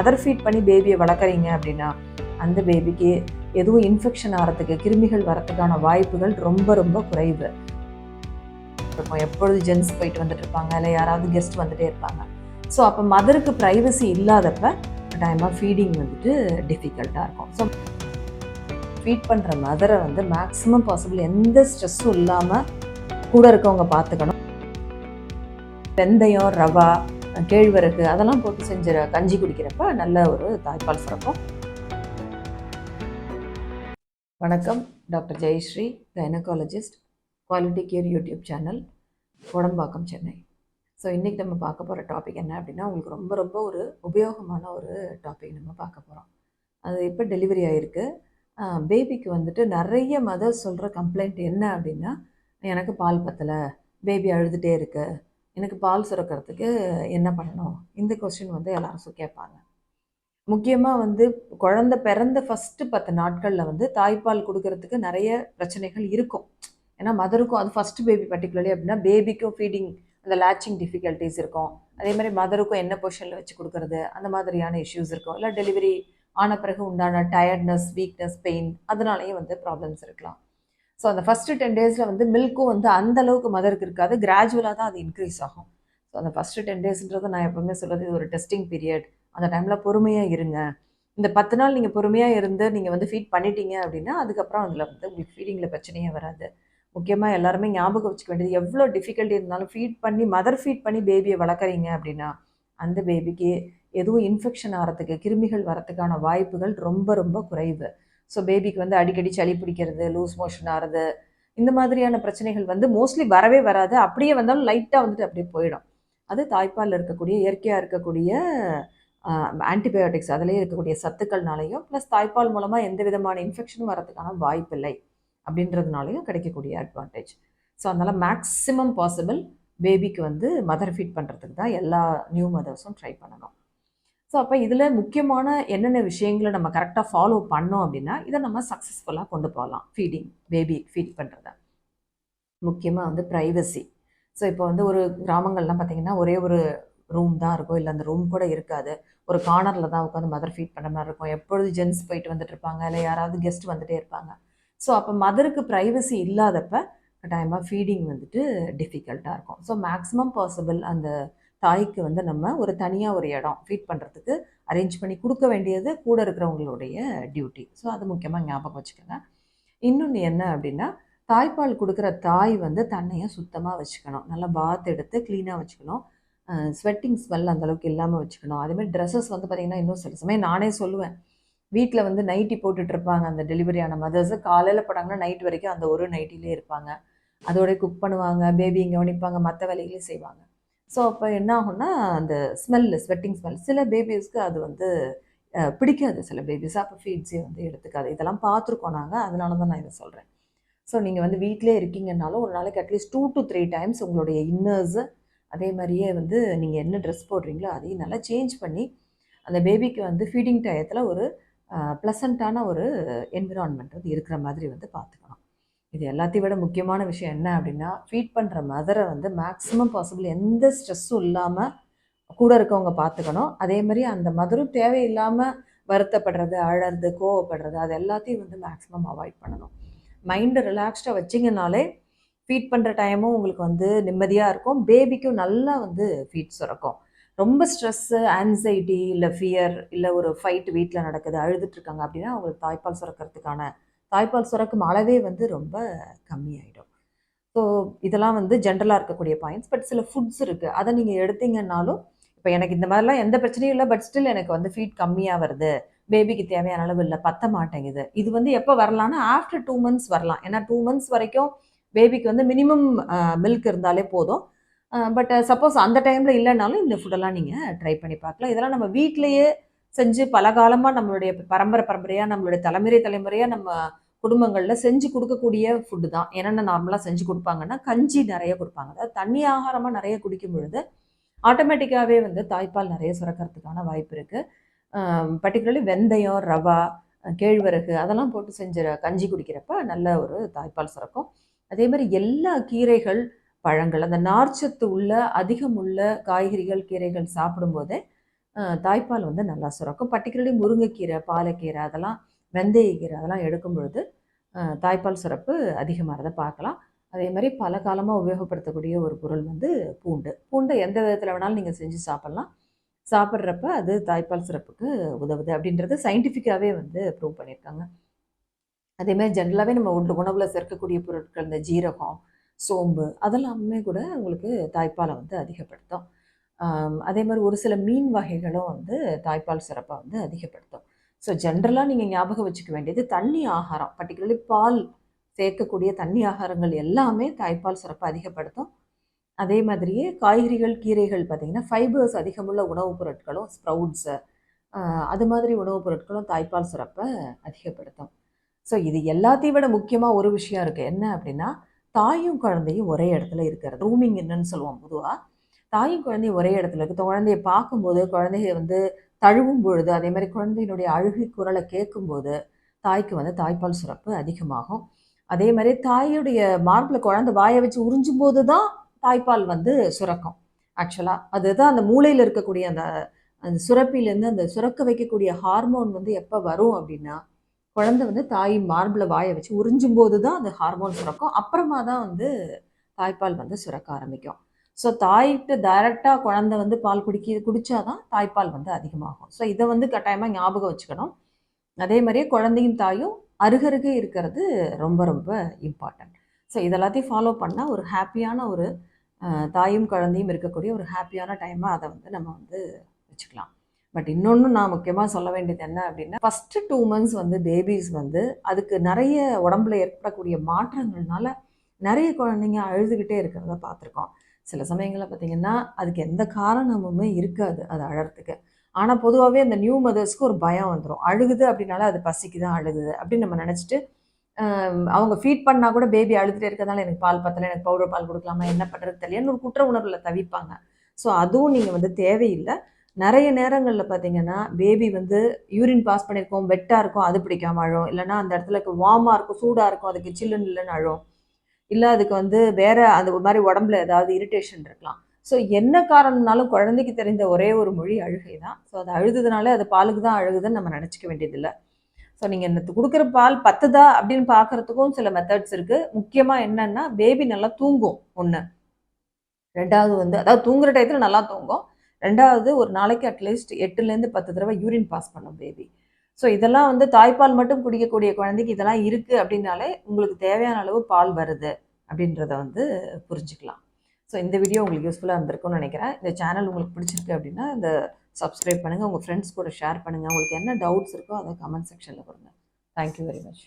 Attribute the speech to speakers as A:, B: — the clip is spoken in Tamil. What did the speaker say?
A: அதர் ஃபீட் பண்ணி பேபியை வளர்க்குறீங்க அப்படின்னா அந்த பேபிக்கு எதுவும் இன்ஃபெக்ஷன் ஆகிறதுக்கு கிருமிகள் வரத்துக்கான வாய்ப்புகள் ரொம்ப ரொம்ப குறைவு. இருக்கும் எப்பொழுது ஜென்ஸ் போயிட்டு வந்துட்டு இருப்பாங்க இல்லை யாராவது கெஸ்ட் வந்துட்டே இருப்பாங்க. ஸோ அப்போ மதருக்கு ப்ரைவசி இல்லாதப்ப டைமாக ஃபீடிங் வந்துட்டு டிஃபிகல்ட்டாக இருக்கும். ஸோ ஃபீட் பண்ணுற மதரை வந்து மேக்ஸிமம் பாசிபிள் எந்த ஸ்ட்ரெஸ்ஸும் இல்லாமல் கூட இருக்கவங்க பார்த்துக்கணும். வெந்தயம் ரவா கேழ்வரகு அதெல்லாம் போட்டு செஞ்ச கஞ்சி குடிக்கிறப்ப நல்ல ஒரு தாய்ப்பால் சுரக்கும் வணக்கம் doctor Jayashree gynaecologist quality care YouTube channel Udambakkam Chennai. So இன்றைக்கி நம்ம பார்க்க போகிற டாபிக் என்ன அப்படின்னா உங்களுக்கு ரொம்ப ரொம்ப ஒரு உபயோகமான ஒரு டாபிக் நம்ம பார்க்க போகிறோம் அது இப்போ டெலிவரி ஆகிருக்கு பேபிக்கு வந்துட்டு நிறைய மதர் சொல்கிற கம்ப்ளைண்ட் என்ன அப்படின்னா எனக்கு பால் பத்தலை பேபி அழுதுகிட்டே இருக்குது எனக்கு பால் சுரக்கிறதுக்கு என்ன பண்ணணும்? இந்த கொஸ்டின் வந்து எல்லாரும் கேட்பாங்க. முக்கியமாக வந்து குழந்த பிறந்த ஃபஸ்ட்டு பத்து நாட்களில் வந்து தாய்ப்பால் கொடுக்கறதுக்கு நிறைய பிரச்சனைகள் இருக்கும். ஏன்னா மதருக்கும் அது ஃபஸ்ட்டு பேபி பர்டிகுலர்லி அப்படின்னா பேபிக்கும் ஃபீடிங் அந்த லேச்சிங் டிஃபிகல்ட்டிஸ் இருக்கும். அதே மாதிரி மதருக்கும் என்ன பொசிஷனில் வச்சு கொடுக்குறது அந்த மாதிரியான இஷ்யூஸ் இருக்கும். இல்லை டெலிவரி ஆன பிறகு உண்டான டயர்ட்னஸ் வீக்னஸ் பெயின் அதனாலேயும் வந்து ப்ராப்ளம்ஸ் இருக்கலாம். ஸோ அந்த ஃபஸ்ட்டு டென் டேஸில் வந்து மில்க்கும் வந்து அந்த அளவுக்கு மதருக்கு இருக்காது. கிராஜுவலாக தான் அது இன்க்ரீஸ் ஆகும். ஸோ அந்த ஃபஸ்ட்டு டென் டேஸ்ன்றது நான் எப்போவுமே சொல்கிறது இது ஒரு டெஸ்டிங் பீரியட் அந்த டைமில் பொறுமையாக இருங்க. இந்த பத்து நாள் நீங்கள் பொறுமையாக இருந்து நீங்கள் வந்து ஃபீட் பண்ணிட்டீங்க அப்படின்னா அதுக்கப்புறம் அதில் வந்து உங்களுக்கு ஃபீடிங்கில் பிரச்சனையே வராது. முக்கியமாக எல்லாருமே ஞாபகம் வச்சுக்க வேண்டியது எவ்வளோ டிஃபிகல்ட்டி இருந்தாலும் ஃபீட் பண்ணி மதர் ஃபீட் பண்ணி பேபியை வளர்க்குறீங்க அப்படின்னா அந்த பேபிக்கு எதுவும் இன்ஃபெக்ஷன் ஆகிறதுக்கு கிருமிகள் வரத்துக்கான வாய்ப்புகள் ரொம்ப ரொம்ப குறைவு. ஸோ பேபிக்கு வந்து அடிக்கடி சளி பிடிக்கிறது லூஸ் மோஷன் ஆகிறது இந்த மாதிரியான பிரச்சனைகள் வந்து மோஸ்ட்லி வரவே வராது. அப்படியே வந்தாலும் லைட்டாக வந்துட்டு அப்படியே போயிடும். அது தாய்ப்பாலில் இருக்கக்கூடிய இயற்கையாக இருக்கக்கூடிய ஆன்டிபயோட்டிக்ஸ் அதிலே இருக்கக்கூடிய சத்துக்கள்னாலையும் ப்ளஸ் தாய்ப்பால் மூலமாக எந்த விதமான இன்ஃபெக்ஷனும் வரதுக்கான வாய்ப்பில்லை அப்படின்றதுனாலையும் கிடைக்கக்கூடிய அட்வான்டேஜ் ஸோ அதனால் மேக்ஸிமம் பாசிபிள் பேபிக்கு வந்து மதர் ஃபீட் பண்ணுறதுக்கு தான் எல்லா நியூ மதர்ஸும் ட்ரை பண்ணணும். ஸோ அப்போ இதில் முக்கியமான என்னென்ன விஷயங்களை நம்ம கரெக்டாக ஃபாலோ பண்ணோம் அப்படின்னா இதை நம்ம சக்ஸஸ்ஃபுல்லாக கொண்டு போகலாம். ஃபீடிங் பேபி ஃபீட் பண்ணுறத முக்கியமாக வந்து ப்ரைவசி ஸோ இப்போ வந்து ஒரு கிராமங்கள்லாம் பார்த்திங்கன்னா ஒரே ஒரு ரூம் தான் இருக்கும். இல்லை அந்த ரூம் கூட இருக்காது. ஒரு கார்னரில் தான் உட்காந்து மதர் ஃபீட் பண்ணுற மாதிரி இருக்கும். எப்பொழுது ஜென்ஸ் போயிட்டு வந்துட்டு இருப்பாங்க? இல்லை யாராவது கெஸ்ட் வந்துகிட்டே இருப்பாங்க. ஸோ அப்போ மதருக்கு ப்ரைவசி இல்லாதப்ப கட்டாயமாக ஃபீடிங் வந்துட்டு டிஃபிகல்ட்டாக இருக்கும். ஸோ மேக்ஸிமம் பாசிபிள் அந்த தாய்க்கு வந்து நம்ம ஒரு தனியாக ஒரு இடம் ஃபீட் பண்ணுறதுக்கு அரேஞ்ச் பண்ணி கொடுக்க வேண்டியது கூட இருக்கிறவங்களுடைய டியூட்டி ஸோ அது முக்கியமாக ஞாபகம் வச்சுக்கோங்க. இன்னொன்று என்ன அப்படின்னா தாய்ப்பால் கொடுக்குற தாய் வந்து தன்னையை சுத்தமாக வச்சுக்கணும். நல்லா பாத் எடுத்து க்ளீனாக வச்சுக்கணும். ஸ்வெட்டிங் ஸ்மெல் அந்தளவுக்கு இல்லாமல் வச்சுக்கணும். அதேமாதிரி ட்ரெஸ்ஸஸ் வந்து பார்த்திங்கன்னா இன்னும் சில சமயம் நானே சொல்லுவேன். வீட்டில் வந்து நைட்டி போட்டுட்ருப்பாங்க அந்த டெலிவரியான மதர்ஸு காலையில் போட்டாங்கன்னா நைட் வரைக்கும் அந்த ஒரு நைட்டிலே இருப்பாங்க. அதோடய குக் பண்ணுவாங்க. பேபி கவனிப்பாங்க மற்ற வேலைகளையும் செய்வாங்க. ஸோ அப்போ என்ன ஆகும்னா அந்த ஸ்மெல்லு ஸ்வெட்டிங் ஸ்மெல் சில பேபிஸ்க்கு அது வந்து பிடிக்காது. சில பேபிஸ் அப்போ ஃபீட்ஸே வந்து எடுத்துக்காது. இதெல்லாம் பார்த்துருக்கோம் நாங்கள் அதனால தான் நான் இதை சொல்கிறேன் ஸோ நீங்கள் வந்து வீட்டிலே இருக்கீங்கன்னாலும் ஒரு நாளைக்கு at least two to three times உங்களுடைய இன்னர்ஸு அதே மாதிரியே வந்து நீங்கள் என்ன ட்ரெஸ் போடுறீங்களோ அதையும் நல்லா சேஞ்ச் பண்ணி அந்த பேபிக்கு வந்து ஃபீடிங் டயத்தில் ஒரு ப்ளசண்ட்டான ஒரு என்விரான்மெண்ட் வந்து இருக்கிற மாதிரி வந்து பார்த்துக்கணும். இது எல்லாத்தையும் விட முக்கியமான விஷயம் என்ன அப்படின்னா ஃபீட் பண்ணுற மதரை வந்து மேக்ஸிமம் பாசிபிள் எந்த ஸ்ட்ரெஸ்ஸும் இல்லாமல் கூட இருக்கவங்க பார்த்துக்கணும். அதே மாதிரி அந்த மதரும் தேவையில்லாமல் வருத்தப்படுறது அழறது கோவப்படுறது அது எல்லாத்தையும் வந்து மேக்ஸிமம் அவாய்ட் பண்ணணும். மைண்டை ரிலாக்ஸ்டாக வச்சிங்கனாலே ஃபீட் பண்ணுற டைமும் உங்களுக்கு வந்து நிம்மதியாக இருக்கும். பேபிக்கும் நல்லா வந்து ஃபீட் சுரக்கும். ரொம்ப ஸ்ட்ரெஸ்ஸு ஆன்சைட்டி இல்லை ஃபியர் இல்லை ஒரு ஃபைட் வீட்டில் நடக்குது அழுதுட்ருக்காங்க அப்படின்னா அவங்களுக்கு தாய்ப்பால் சுரக்கிறதுக்கான தாய்ப்பால் சுரக்கும் அளவே வந்து ரொம்ப கம்மியாயிடும். ஸோ இதெல்லாம் வந்து ஜென்ரலாக இருக்கக்கூடிய பாயிண்ட்ஸ் பட் சில ஃபுட்ஸ் இருக்குது அதை நீங்கள் எடுத்தீங்கன்னாலும் இப்போ எனக்கு இந்த மாதிரிலாம் எந்த பிரச்சனையும் இல்லை பட் ஸ்டில் எனக்கு வந்து ஃபீட் கம்மியாக வருது. பேபிக்கு தேவையான அளவு இல்லை பத்த மாட்டேங்குது. இது வந்து எப்போ வரலான்னா ஆஃப்டர் டூ மந்த்ஸ் வரலாம். ஏன்னா டூ மந்த்ஸ் வரைக்கும் பேபிக்கு வந்து மினிமம் மில்க் இருந்தாலே போதும். பட் சப்போஸ் அந்த டைமில் இல்லைனாலும் இந்த ஃபுட்டெல்லாம் நீங்கள் ட்ரை பண்ணி பார்க்கலாம். இதெல்லாம் நம்ம வீட்டிலையே செஞ்சு பல காலமாக நம்மளுடைய பரம்பரை பரம்பரையாக நம்மளுடைய தலைமுறை தலைமுறையாக நம்ம குடும்பங்களில் செஞ்சு கொடுக்கக்கூடிய ஃபுட்டு தான். என்னென்ன நார்மலாக செஞ்சு கொடுப்பாங்கன்னா கஞ்சி நிறைய கொடுப்பாங்க. அதாவது தண்ணி ஆகாரமாக நிறைய குடிக்கும் பொழுது ஆட்டோமேட்டிக்காகவே வந்து தாய்ப்பால் நிறைய சுரக்கிறதுக்கான வாய்ப்பு இருக்குது பர்டிகுலர்லி வெந்தயம் ரவா கேழ்வரகு அதெல்லாம் போட்டு செஞ்ச கஞ்சி குடிக்கிறப்ப நல்ல ஒரு தாய்ப்பால் சுரக்கும். அதே மாதிரி எல்லா கீரைகள் பழங்கள் அந்த நார்ச்சத்து உள்ள அதிகம் உள்ள காய்கறிகள் கீரைகள் சாப்பிடும்போதே தாய்ப்பால் வந்து நல்லா சுரக்கும். பர்டிகுலர்லி முருங்கைக்கீரை பாலக்கீரை அதெல்லாம் வெந்தயக்கீரை அதெல்லாம் எடுக்கும் பொழுது தாய்ப்பால் சுரப்பு அதிகமாகிறத பார்க்கலாம். அதே மாதிரி பல காலமாக உபயோகப்படுத்தக்கூடிய ஒரு பொருள் வந்து பூண்டு. பூண்டை எந்த விதத்தில் வேணாலும் நீங்கள் செஞ்சு சாப்பிட்லாம். சாப்பிட்றப்ப அது தாய்ப்பால் சிறப்புக்கு உதவுது அப்படின்றது சயின்டிஃபிக்காகவே வந்து ப்ரூவ் பண்ணியிருக்காங்க. அதேமாதிரி ஜென்ரலாகவே நம்ம உண்டு உணவில் சேர்க்கக்கூடிய பொருட்கள் இந்த ஜீரகம் சோம்பு அதெல்லாமே கூட உங்களுக்கு தாய்ப்பாலை வந்து அதிகப்படுத்தும். அதே மாதிரி ஒரு சில மீன் வகைகளும் வந்து தாய்ப்பால் சிறப்பை வந்து அதிகப்படுத்தும். ஸோ ஜென்ரலாக நீங்கள் ஞாபகம் வச்சுக்க வேண்டியது தண்ணி ஆகாரம். பர்டிகுலர்லி பால் சேர்க்கக்கூடிய தண்ணி ஆகாரங்கள் எல்லாமே தாய்ப்பால் சிறப்பை அதிகப்படுத்தும். அதே மாதிரியே காய்கறிகள் கீரைகள் பார்த்திங்கன்னா ஃபைபர்ஸ் அதிகமுள்ள உணவுப் பொருட்களும் ஸ்ப்ரவுட்ஸு அது மாதிரி உணவுப் பொருட்களும் தாய்ப்பால் சிறப்பை அதிகப்படுத்தும். ஸோ இது எல்லாத்தையும் விட முக்கியமாக ஒரு விஷயம் இருக்குது என்ன அப்படின்னா தாயும் குழந்தையும் ஒரே இடத்துல இருக்கிறது. ரூமிங் என்னன்னு சொல்லுவோம் பொதுவாக தாயும் குழந்தையும் ஒரே இடத்துல இருக்குது குழந்தைய பார்க்கும்போது குழந்தைய வந்து தழுவும் பொழுது அதே மாதிரி குழந்தையினுடைய அழுகை குரலை கேட்கும்போது தாய்க்கு வந்து தாய்ப்பால் சுரப்பு அதிகமாகும். அதே மாதிரி தாயுடைய மார்பில் குழந்தை வாயை வச்சு உறிஞ்சும் போது தான் தாய்ப்பால் வந்து சுரக்கும். ஆக்சுவலாக அதுதான் அந்த மூளையில் இருக்கக்கூடிய அந்த அந்த சுரப்பிலேருந்து அந்த சுரக்க வைக்கக்கூடிய ஹார்மோன் வந்து எப்போ வரும் அப்படின்னா குழந்தை வந்து தாய் மார்பில் வாயை வச்சு உறிஞ்சும் போது தான் அந்த ஹார்மோன் சுரக்கும். அப்புறமா தான் வந்து தாய்ப்பால் வந்து சுரக்க ஆரம்பிக்கும். ஸோ தாய்கிட்ட டைரெக்டாக குழந்தை வந்து பால் குடிக்க குடித்தாதான் தாய்ப்பால் வந்து அதிகமாகும். ஸோ இதை வந்து கட்டாயமாக ஞாபகம் வச்சுக்கணும். அதே மாதிரியே குழந்தையும் தாயும் அருகருகே இருக்கிறது ரொம்ப ரொம்ப இம்பார்ட்டன்ட் ஸோ இதெல்லாத்தையும் ஃபாலோ பண்ணால் ஒரு ஹாப்பியான ஒரு தாயும் குழந்தையும் இருக்கக்கூடிய ஒரு ஹாப்பியான டைமாக அதை வந்து நம்ம வந்து வச்சுக்கலாம். பட் இன்னொன்று நான் முக்கியமாக சொல்ல வேண்டியது என்ன அப்படின்னா ஃபஸ்ட்டு டூ மந்த்ஸ் வந்து பேபிஸ் வந்து அதுக்கு நிறைய உடம்புல ஏற்படக்கூடிய மாற்றங்கள்னால நிறைய குழந்தைங்க அழுதுகிட்டே இருக்கிறத பார்த்துருக்கோம். சில சமயங்களில் பார்த்தீங்கன்னா அதுக்கு எந்த காரணமுமே இருக்காது அது அழறதுக்கு. ஆனால் பொதுவாகவே அந்த நியூ மதர்ஸ்க்கு ஒரு பயம் வந்துடும் அழுகுது அப்படின்னால அது பசிக்கு தான் அழுகுது அப்படின்னு நம்ம நினச்சிட்டு அவங்க ஃபீட் பண்ணால் கூட பேபி அழுதுகிட்டே இருக்கிறதால எனக்கு பால் பத்தலை எனக்கு பவுடர் பால் கொடுக்கலாமா என்ன பண்ணுறது தெரியலன்னு ஒரு குற்ற உணர்வில் தவிப்பாங்க. ஸோ அதுவும் நீங்கள் வந்து தேவையில்லை. நிறைய நேரங்களில் பார்த்தீங்கன்னா பேபி வந்து யூரின் பாஸ் பண்ணியிருக்கோம் வெட்டாக இருக்கும் அது பிடிக்காம அழும். இல்லைன்னா அந்த இடத்துல வார்மாக இருக்கும் சூடாக இருக்கும் அதுக்கு சில்லுன்னு இல்லைன்னு அழும். இல்லை அதுக்கு வந்து வேற அந்த மாதிரி உடம்புல ஏதாவது இரிட்டேஷன் இருக்கலாம். ஸோ என்ன காரணம்னாலும் குழந்தைக்கு தெரிந்த ஒரே ஒரு மொழி அழுகை தான். ஸோ அது அழுதுனாலே அது பாலுக்கு தான் அழுகுதுன்னு நம்ம நினச்சிக்க வேண்டியதில்லை. ஸோ நீங்கள் இந்த கொடுக்குற பால் பத்துதா அப்படின்னு பார்க்கறதுக்கும் சில மெத்தட்ஸ் இருக்குது முக்கியமாக என்னன்னா பேபி நல்லா தூங்கும் ஒன்று ரெண்டாவது வந்து அதாவது தூங்குற டயத்தில் நல்லா தூங்கும். ரெண்டாவது ஒரு நாளைக்கு அட்லீஸ்ட் எட்டுலேருந்து பத்து தடவை யூரின் பாஸ் பண்ணும் பேபி ஸோ இதெல்லாம் வந்து தாய்ப்பால் மட்டும் குடிக்கக்கூடிய குழந்தைக்கு இதெல்லாம் இருக்குது அப்படின்னாலே உங்களுக்கு தேவையான அளவு பால் வருது அப்படின்றத வந்து புரிஞ்சுக்கலாம். ஸோ இந்த வீடியோ உங்களுக்கு யூஸ்ஃபுல்லாக இருந்திருக்கும்னு நினைக்கிறேன். இந்த சேனல் உங்களுக்கு பிடிச்சிருக்கு அப்படின்னா இந்த சப்ஸ்கிரைப் பண்ணுங்கள் உங்கள் ஃப்ரெண்ட்ஸ் கூட ஷேர் பண்ணுங்கள் உங்களுக்கு என்ன டவுட்ஸ் இருக்கோ அதை கமெண்ட் செக்ஷனில் கொடுங்க. Thank you very much